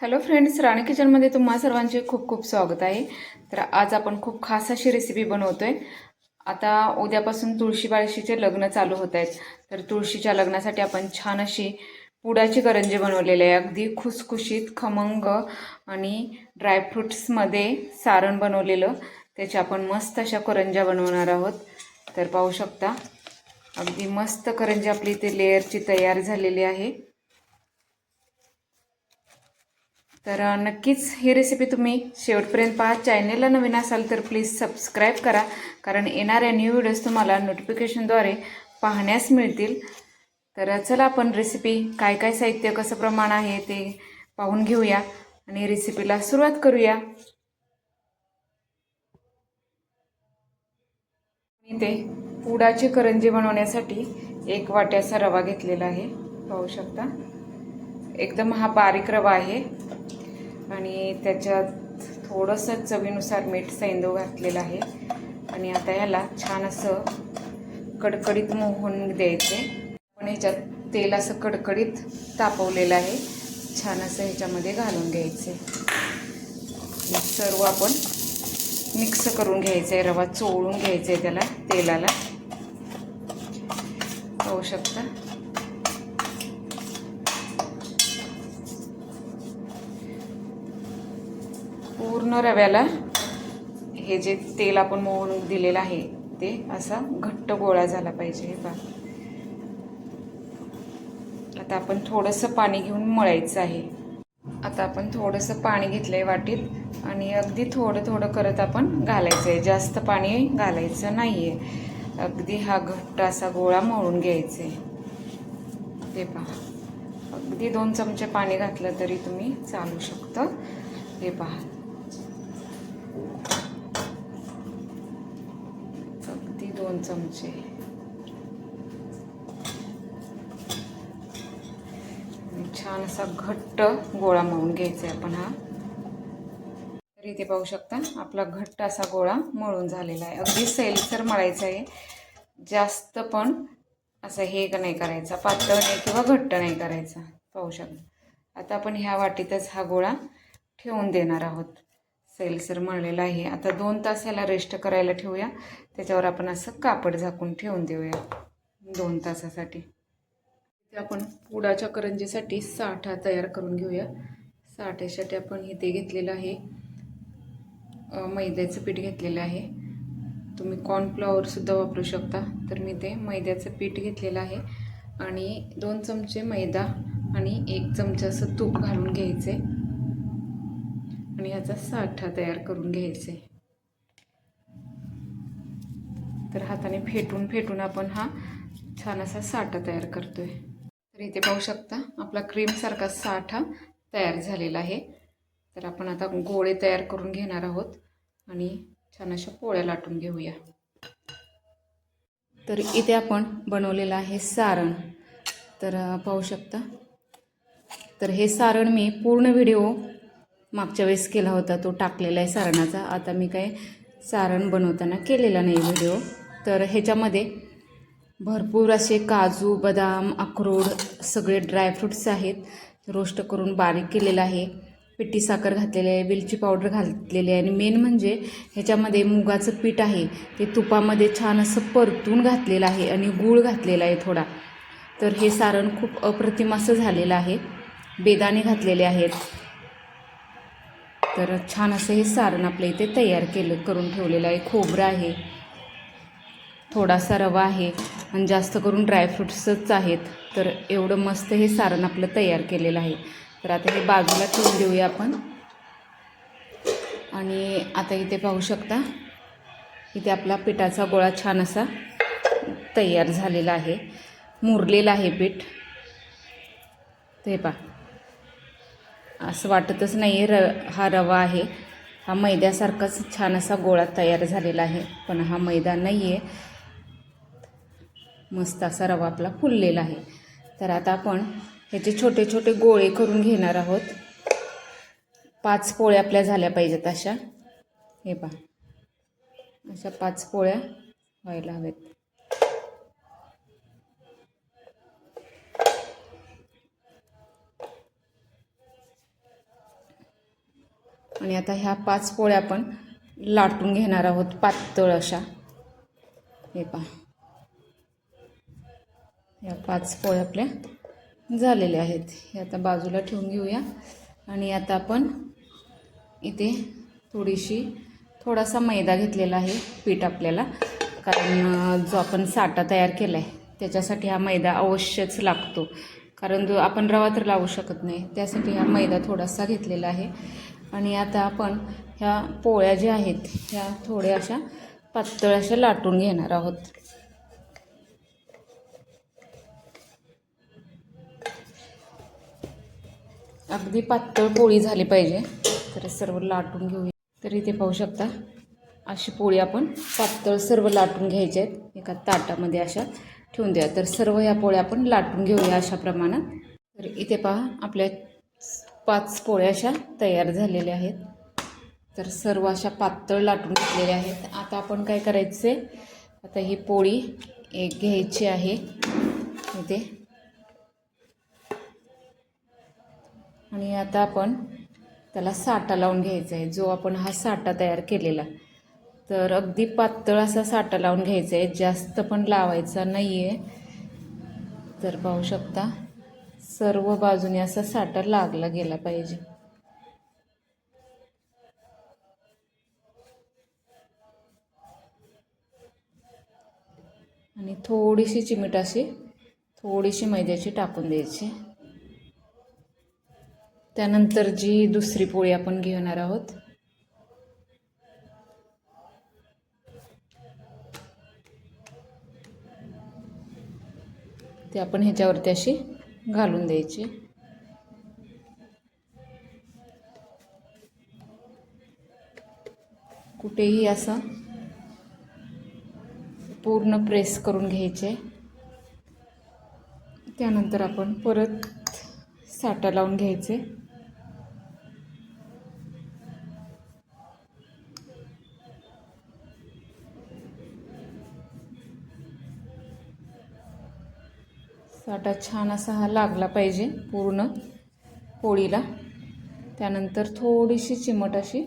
Hello friends राणी किचनमध्ये तुम्हा सर्वांचे खूप खूप स्वागत आहे. तर आज आपण खूप खास अशी रेसिपी बनवतो आहे आता उद्यापासून तुळशी बाळशीचे लग्न चालू होत आहेत. तर तुळशीच्या लग्नासाठी आपण छान अशी पुडाची करंजी बनवलेली आहे. अगदी खुसखुशीत खमंग आणि ड्रायफ्रुट्समध्ये सारण बनवलेलं. त्याचे आपण मस्त अशा करंज्या बनवणार आहोत. तर पाहू शकता अगदी मस्त करंजी आपली ते लेअरची तयार झालेली आहे. तर नक्कीच ही रेसिपी तुम्ही शेवटपर्यंत पहा. चॅनेलला नवीन असाल तर प्लीज सबस्क्राईब करा. कारण येणाऱ्या न्यू व्हिडिओज तुम्हाला नोटिफिकेशनद्वारे पाहण्यास मिळतील. तर चला आपण रेसिपी काय काय साहित्य कसं प्रमाण आहे ते पाहून घेऊया. आणि रेसिपीला सुरुवात करूया. मी ते पुडाची करंजी बनवण्यासाठी एक वाट्याचा रवा घेतलेला आहे. पाहू शकता. एकदम हा बारीक रवा आहे. आणि त्याच्यात थोडंसं चवीनुसार मीठ सैंदव घातलेलं आहे. आणि आता ह्याला छान असं कडकडीत मोहून द्यायचे. पण ह्याच्यात तेल असं कडकडीत तापवलेलं आहे. छान असं ह्याच्यामध्ये घालून घ्यायचे. सर्व आपण मिक्स करून घ्यायचं. आहे रवा चोळून घ्यायचं आहे त्याला तेलाला. पाहू शकता? पूर्ण रव्याला हे जे तेल आपण मोहून दिलेलं आहे ते असा घट्ट गोळा झाला पाहिजे हे पहा. आता आपण थोडंसं पाणी घेऊन मळायचं आहे. आता आपण थोडंसं पाणी घेतलं आहे वाटीत आणि अगदी थोडं थोडं करत आपण घालायचं आहे. जास्त पाणी घालायचं नाही आहे अगदी हा घट्ट असा गोळा मळून घ्यायचा आहे. ते पहा. अगदी दोन चमचे पाणी घातलं तरी तुम्ही चालू शकतं. हे पहा अगदी दोन चमचे. छान असा घट्ट गोळा मळून घ्यायचा आहे आपण हा. तर इथे पाहू शकता आपला घट्ट असा गोळा मळून झालेला आहे. अगदी सैलसर मळायचा आहे. जास्त पण असं हे नाही करायचा पातळ नाही किंवा घट्ट नाही करायचा. पाहू शकता. आता आपण ह्या वाटीतच हा गोळा ठेवून देणार आहोत. सैलसर मळलेला आहे. आता दोन तास याला रेस्ट करायला ठेवूया. त्याच्यावर आपण असं कापड झाकून ठेवून देऊया. दोन तासासाठी. इथे आपण पुडाच्या करंजीसाठी साठा तयार करून घेऊया. साठ्यासाठी आपण इथे घेतलेलं आहे मैद्याचं पीठ घेतलेलं आहे. तुम्ही कॉर्नफ्लॉवरसुद्धा वापरू शकता. तर मी ते मैद्याचं पीठ घेतलेलं आहे आणि दोन चमचे मैदा आणि एक चमचा असं तूप घालून घ्यायचे आणि ह्याचा साठा तयार करून घ्यायचे. तर हाताने फेटून फेटून आपण हा छान असा साठा तयार करतोय. तर इथे पाहू शकता आपला क्रीमसारखा साठा तयार झालेला आहे. तर आपण आता गोळे तयार करून घेणार आहोत आणि छान अशा पोळ्या लाटून घेऊया. तर इथे आपण बनवलेलं आहे सारण. तर पाहू शकता. तर हे सारण मी पूर्ण व्हिडिओ मागच्या वेळेस केला होता तो टाकलेला आहे सारणाचा. आता मी काय सारण बनवताना केलेला नाही व्हिडिओ. तर ह्याच्यामध्ये भरपूर असे काजू बदाम अक्रोड सगळे ड्रायफ्रुट्स आहेत. रोस्ट करून बारीक केलेलं आहे. पिठी साखर घातलेली आहे वेलची पावडर घातलेली आहे. आणि मेन म्हणजे ह्याच्यामध्ये मुगाचं पीठ आहे. ते तुपामध्ये छान असं परतून घातलेलं आहे आणि गूळ घातलेला आहे थोडा. तर हे सारण खूप अप्रतिम असं झालेलं आहे. बेदाणे घातलेले आहेत. तर छान असं हे सारण आपल्या इथे तयार केलं करून ठेवलेलं आहे. खोबरं आहे थोडासा रवा आहे आणि जास्त करून ड्रायफ्रुट्सच आहेत. तर एवढं मस्त हे सारण आपलं तयार केलेलं आहे. तर आता हे बाजूला ठेवून देऊया आपण. आणि आता इथे पाहू शकता इथे आपला पिठाचा गोळा छान असा तयार झालेला आहे. मुरलेला आहे पीठ. ते पा असं वाटतच नाही आहे र हा रवा आहे. हा मैद्यासारखाच छान असा गोळा तयार झालेला आहे. पण हा मैदा नाही आहे मस्त असा रवा आपला फुललेला आहे. तर आता आपण ह्याचे छोटे छोटे गोळे करून घेणार आहोत. पाच पोळ्या आपल्या झाल्या पाहिजेत अशा. हे पहा. अशा पाच पोळ्या व्हायला हव्यात. आणि आता ह्या पाच पोळ्या आपण लाटून घेणार आहोत पातळ अशा. हे पहा. या पाच पोळ्या आपल्या झालेल्या आहेत. हे आता बाजूला ठेवून घेऊया. आणि आता आपण इथे थोडीशी थोडासा मैदा घेतलेला आहे पीठ आपल्याला. कारण जो आपण साठा तयार केला आहे त्याच्यासाठी हा मैदा अवश्यच लागतो. कारण जो आपण रवा तर लावू शकत नाही त्यासाठी हा मैदा थोडासा घेतलेला आहे. आणि आता आपण ह्या पोळ्या ज्या आहेत ह्या थोड्या अशा पातळ अशा लाटून घेणार आहोत. अगदी पातळ पोळी झाली पाहिजे. तर सर्व लाटून घेऊया. तर इथे पाहू शकता अशी पोळी आपण पातळ सर्व लाटून घ्यायचे आहेत. एका ताटामध्ये अशा ठेवून द्या. तर सर्व ह्या पोळ्या आपण लाटून घेऊया अशा प्रमाणात. तर इथे पहा आपल्या पाच पोळ्या अशा तयार झालेल्या आहेत. तर सर्व अशा पातळ लाटून घेतलेल्या आहेत. आता आपण काय करायचे आता ही पोळी एक घ्यायची आहे. इथे. आणि आता आपण त्याला साठा लावून घ्यायचा आहे. जो आपण हा साठा तयार केलेला. तर अगदी पातळ असा साठा लावून घ्यायचा आहे. जास्त पण लावायचा नाही आहे तर पाहू शकता. सर्व बाजूने असा साठा लागला गेला पाहिजे. आणि थोडीशी चिमीट अशी थोडीशी मैद्याची टाकून द्यायची. त्यानंतर जी दुसरी पोळी आपण घेणार आहोत ते आपण ह्याच्यावरती अशी घालून द्यायची. कुठेही असं पूर्ण प्रेस करून घ्यायचे. त्यानंतर आपण परत साठा लावून घ्यायचे. साठा छान असा हा लागला पाहिजे पूर्ण पोळीला. त्यानंतर थोडीशी चिमट अशी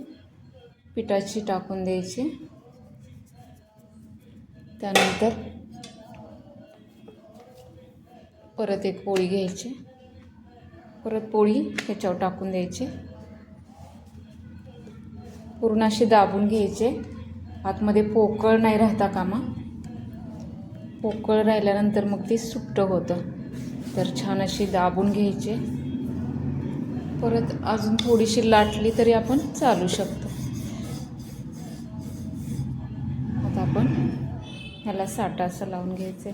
पिठाची टाकून द्यायची. त्यानंतर परत एक पोळी घ्यायची. परत पोळी ह्याच्यावर टाकून द्यायची. पूर्ण अशी दाबून घ्यायचे. आतमध्ये पोकळ नाही राहता कामा. पोकळ राहिल्यानंतर मग ती सुट्टं होतं. तर छान अशी दाबून घ्यायचे. परत अजून थोडीशी लाटली तरी आपण चालू शकतो. आता आपण ह्याला साठा असं लावून घ्यायचं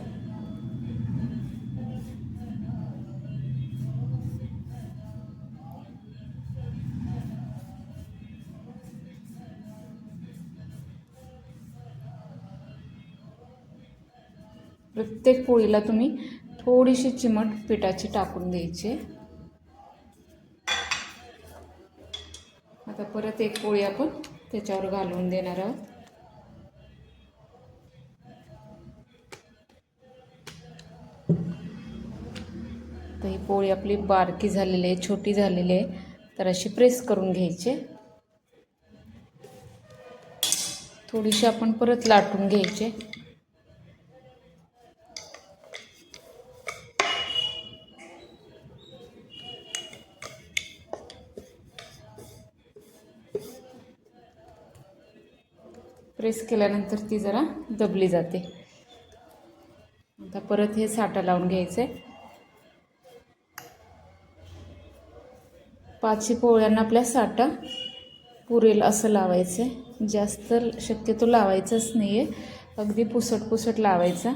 प्रत्येक पोळीला तुम्ही थोडीशी चिमट पिठाची टाकून द्यायची. आता परत एक पोळी आपण त्याच्यावर घालून देणार आहोत. तर ही पोळी आपली बारकी झालेली आहे छोटी झालेली आहे. तर अशी प्रेस करून घ्यायची. थोडीशी आपण परत लाटून घ्यायचे. प्रेस केल्यानंतर ती जरा दबली जाते. आता परत हे साठा लावून घ्यायचं. आहे पोळ्यांना आपल्या साठा पुरेल असं लावायचं. आहे जास्त शक्यतो लावायचंच नाही आहे अगदी पुसट पुसट लावायचा.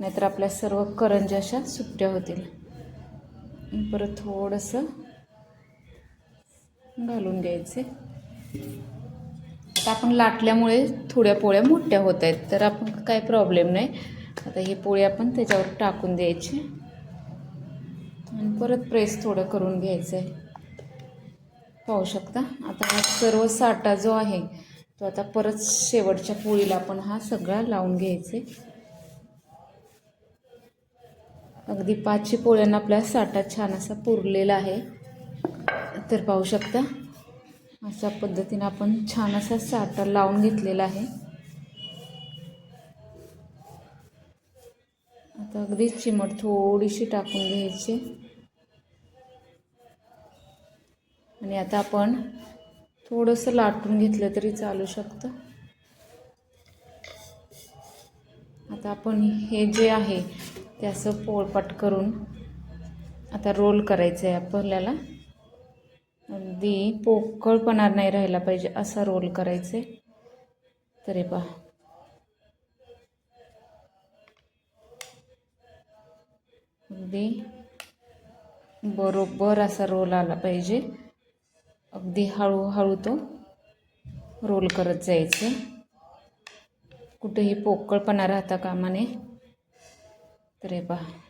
नाहीतर आपल्या सर्व करंज्या अशा सुट्ट्या होतील. परत थोडंसं घालून घ्यायचे. आता आपण लाटल्यामुळे थोड्या पोळ्या मोठ्या होत आहेत तर आपण काय प्रॉब्लेम नाही. आता ही पोळी आपण त्याच्यावर टाकून द्यायची. आणि परत प्रेस थोडं करून घ्यायचं आहे पाहू शकता? आता हा सर्व साठा जो आहे तो आता परत शेवटच्या पोळीला आपण हा सगळा लावून घ्यायचे अगदी पाचशे पोळ्यांना आपला साठा छान असा पुरलेला आहे. तर पाहू शकता? अशा पद्धतीने आपण छान असा साठा लावून घेतलेला आहे. आता अगदी चिमट थोडीशी टाकून घ्यायची. आणि आता आपण थोडंसं लाटून घेतलं तरी चालू शकतं. आता आपण हे जे आहे ते असं पोळपाट करून आता रोल करायचं आहे आपल्याला. अगदी पोकळपणा नाही राहिला पाहिजे असा रोल करायचे. तरी पहा. अगदी बरोबर असा रोल आला पाहिजे. अगदी हळूहळू तो रोल करत जायचे. कुठेही पोकळपणा राहता कामा नये तर हे पहा.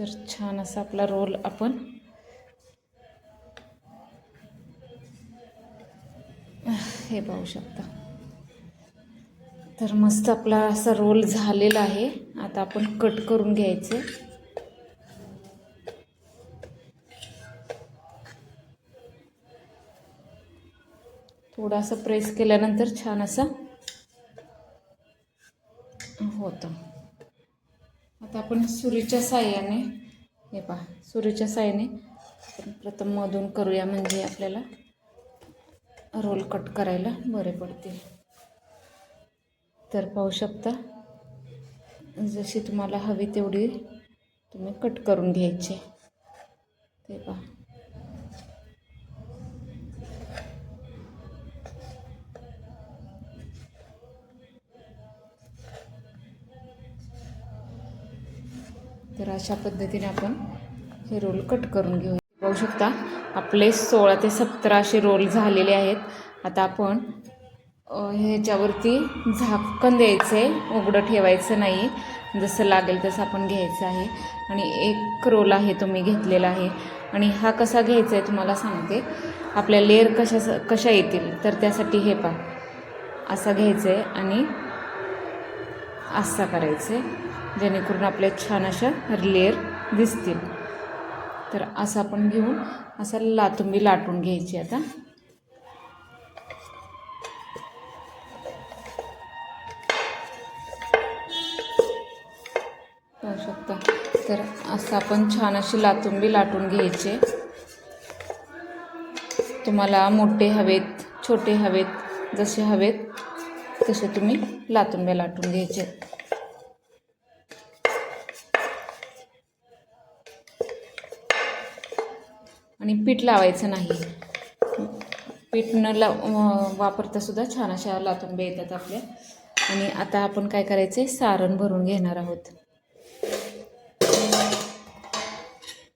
तर छान असा आपला रोल आपण हे पाहू शकता. तर मस्त आपला असा रोल झालेला आहे. आता आपण कट करून घ्यायचे. थोडासा प्रेस केल्यानंतर छान असा होतं. आता आपण सुरीच्या साह्याने हे पहा सुरीच्या साह्याने आपण प्रथम मधून करूया म्हणजे आपल्याला रोल कट करायला बरे पडतील. तर पाहू शकता जशी तुम्हाला हवी तेवढी तुम्ही कट करून घ्यायचे. ते पहा. तर अशा पद्धतीने आपण हे रोल कट करून घेऊ. पाहू शकता आपले सोळा ते सतरा असे रोल झालेले आहेत. आता आपण ह्याच्यावरती झाकण द्यायचं आहे उघडं ठेवायचं नाही. जसं लागेल तसं आपण घ्यायचं आहे. आणि एक रोल आहे तो मी घेतलेला आहे. आणि हा कसा घ्यायचा आहे तुम्हाला सांगते. आपल्या लेअर कशा कशा येतील तर त्यासाठी हे पा असा घ्यायचं आहे आणि असा करायचं आहे जेणेकरून आपल्या छान अशा लेअर दिसतील. तर असं आपण घेऊन असा लातुंबी लाटून घ्यायची आता. पाहू शकता. तर असं आपण छान अशी लातुंबी लाटून घ्यायचे. तुम्हाला मोठे हवेत छोटे हवेत जसे हवेत तसे तुम्ही लातुंब्या लाटून घ्यायचे. आणि पीठ लावायचं नाही. पीठ न लाव वापरतासुद्धा छान अशा लातुंब्या येतात आपल्या. आणि आता आपण काय करायचं आहे सारण भरून घेणार आहोत.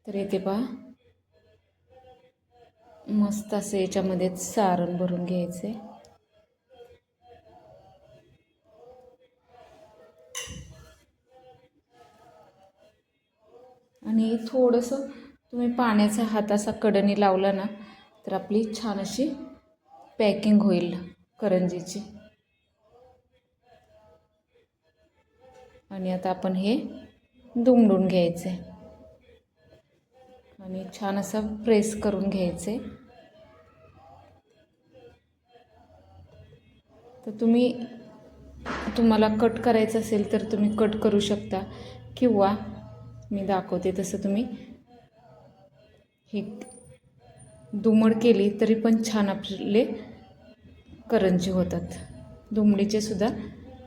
तर येते पहा. मस्त असं याच्यामध्ये सारण भरून घ्यायचे आणि थोडंसं तुम्ही पाण्याचा हात असा कडणी लावला ना तर आपली छान अशी पॅकिंग होईल करंजीची. आणि आता आपण हे दुमडून घ्यायचं. आहे आणि छान असं प्रेस करून घ्यायचे. तर तुम्ही तुम्हाला कट करायचं असेल तर तुम्ही कट करू शकता. किंवा मी दाखवते तसं तुम्ही हे दुमड केली तरी पण छान आपले करंजी होतात. दुमडीचे सुद्धा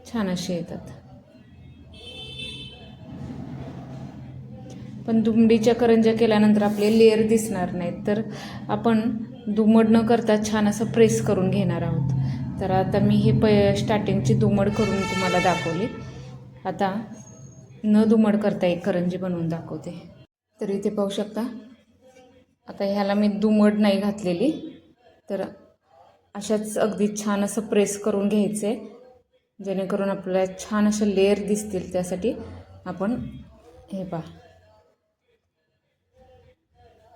छान असे येतात. पण दुमडीच्या करंज्या केल्यानंतर आपले लेअर दिसणार नाहीत तर आपण दुमड न करता छान असं प्रेस करून घेणार आहोत. तर आता मी हे प स्टार्टिंगची दुमड करून तुम्हाला दाखवली. आता न दुमड करता एक करंजी बनवून दाखवते. तर इथे पाहू शकता आता ह्याला मी दुमड नाही घातलेली. तर अशाच अगदी छान असं प्रेस करून घ्यायचं आहे जेणेकरून आपल्याला छान असं लेअर दिसतील त्यासाठी. आपण हे पहा.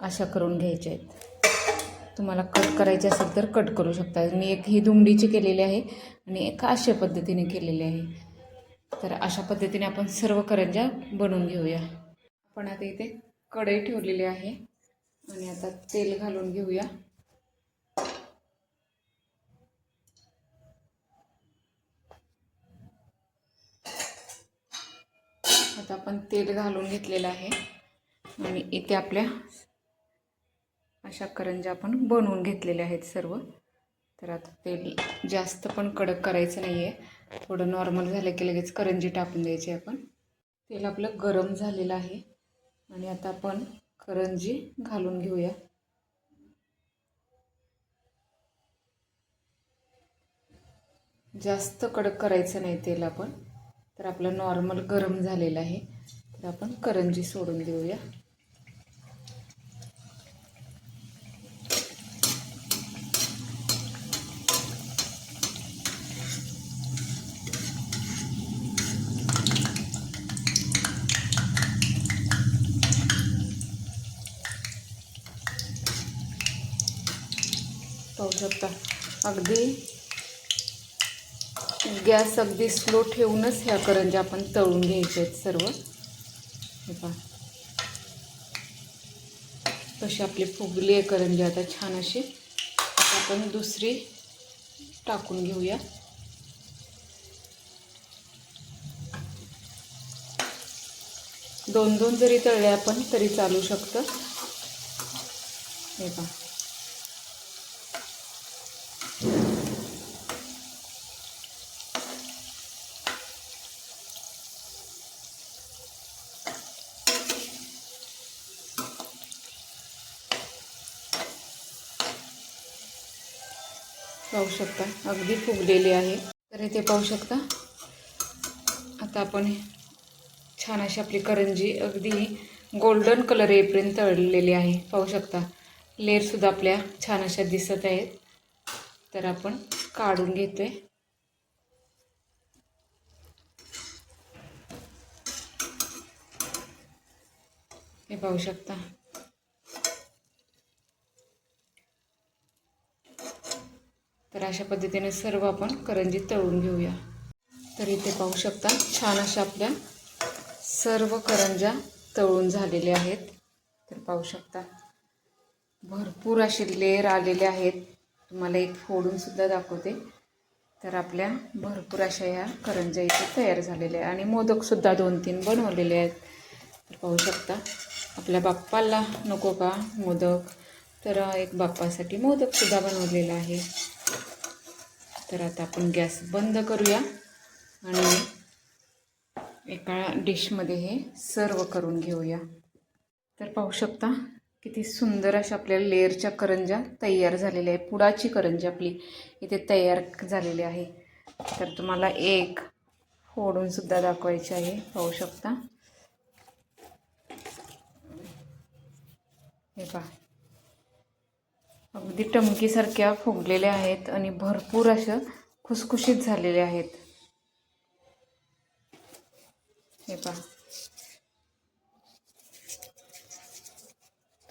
अशा करून घ्यायच्या आहेत. तुम्हाला कट करायचे असेल तर कट करू शकता. मी एक ही धुमडीची केलेली आहे आणि एक अशा पद्धतीने केलेली आहे. तर अशा पद्धतीने आपण सर्व करंज्या बनवून घेऊया. आपण आता इथे कढई ठेवलेली आहे. आणि आता तेल घालून घेऊया. आता आपण तेल घालून घेतलेलं आहे. आणि इथे आपल्या अशा करंज्या आपण बनवून घेतलेल्या आहेत सर्व. तर आता तेल जास्त पण कडक करायचं नाही आहे थोडं नॉर्मल झालं की लगेच करंजी टाकून द्यायची आपण. तेल आपलं गरम झालेलं आहे. आणि आता आपण करंजी घालून घेऊया. जास्त कडक करायचं नाही तेल आपण. तर आपलं नॉर्मल गरम झालेलं आहे. तर आपण करंजी सोडून देऊया. शकता अगदी गॅस अगदी स्लो ठेवूनच ह्या करंज्या आपण तळून घ्यायच्या आहेत सर्व. हे पहा. कशी आपली फुगली आहे करंजी आता छान अशी. आपण दुसरी टाकून घेऊया. दोन दोन जरी तळले आपण तरी चालू शकतं. हे पहा. पाहू शकता. अगदी फुगलेली आहे. तर इथे पाहू शकता. आता आपण छान अशी आपली करंजी अगदी गोल्डन कलर येईपर्यंत तळलेली आहे. पाहू शकता. लेअरसुद्धा आपल्या छान अशा दिसत आहेत. तर आपण काढून घेतोय. हे पाहू शकता. तर अशा पद्धतीने सर्व आपण करंजी तळून घेऊया. तर इथे पाहू शकता छान अशा आपल्या सर्व करंज्या तळून झालेल्या आहेत. तर पाहू शकता भरपूर असे लेअर आलेले आहेत. तुम्हाला एक फोडूनसुद्धा दाखवते. तर आपल्या भरपूर अशा ह्या करंज्या इथे तयार झालेल्या आहे आणि मोदकसुद्धा दोन तीन बनवलेले आहेत. तर पाहू शकता आपल्या बाप्पाला नको का मोदक? तर एक बाप्पासाठी मोदकसुद्धा बनवलेला आहे. तर आता आपण गॅस बंद करूया आणि एका डिशमध्ये हे सर्व करून घेऊया. तर पाहू शकता किती सुंदर अशा आपल्या लेअरच्या करंज्या तयार झालेल्या आहे पुडाची करंजी आपली इथे तयार झालेली आहे. तर तुम्हाला एक फोडूनसुद्धा दाखवायची आहे. पाहू शकता. हे पहा. अगदी टमकीसारख्या फुगलेल्या आहेत आणि भरपूर अशा खुसखुशीत झालेल्या आहेत. हे पहा.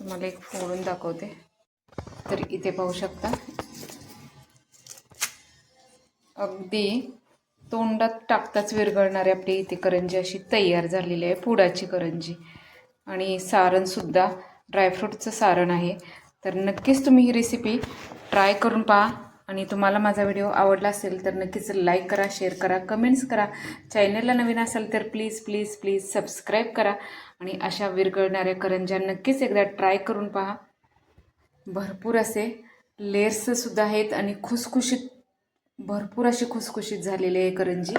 तुम्हाला एक फोडून दाखवते. तर इथे पाहू शकता. अगदी तोंडात टाकताच विरघळणारी आपली इथे करंजी अशी तयार झालेली आहे पुडाची करंजी. आणि सारणसुद्धा ड्रायफ्रूटचं सारण आहे. तर नक्कीच तुम्ही ही रेसिपी ट्राय करून पहा. आणि तुम्हाला माझा व्हिडिओ आवडला असेल तर नक्कीच लाईक करा शेअर करा कमेंट्स करा. चॅनलला नवीन असाल तर प्लीज प्लीज प्लीज सबस्क्राईब करा. आणि अशा विरघळणाऱ्या करंज्या नक्कीच एकदा ट्राय करून पहा. भरपूर असे लेअर्ससुद्धा आहेत आणि खुसखुशीत भरपूर अशी खुसखुशीत झालेली आहे करंजी.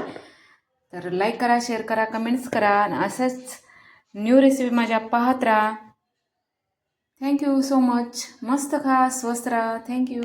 तर लाईक करा शेअर करा कमेंट्स करा. आणि असंच न्यू रेसिपी माझ्या पाहत राहा. थँक्यू सो मच मस्त खा स्वस्त राहा थँक्यू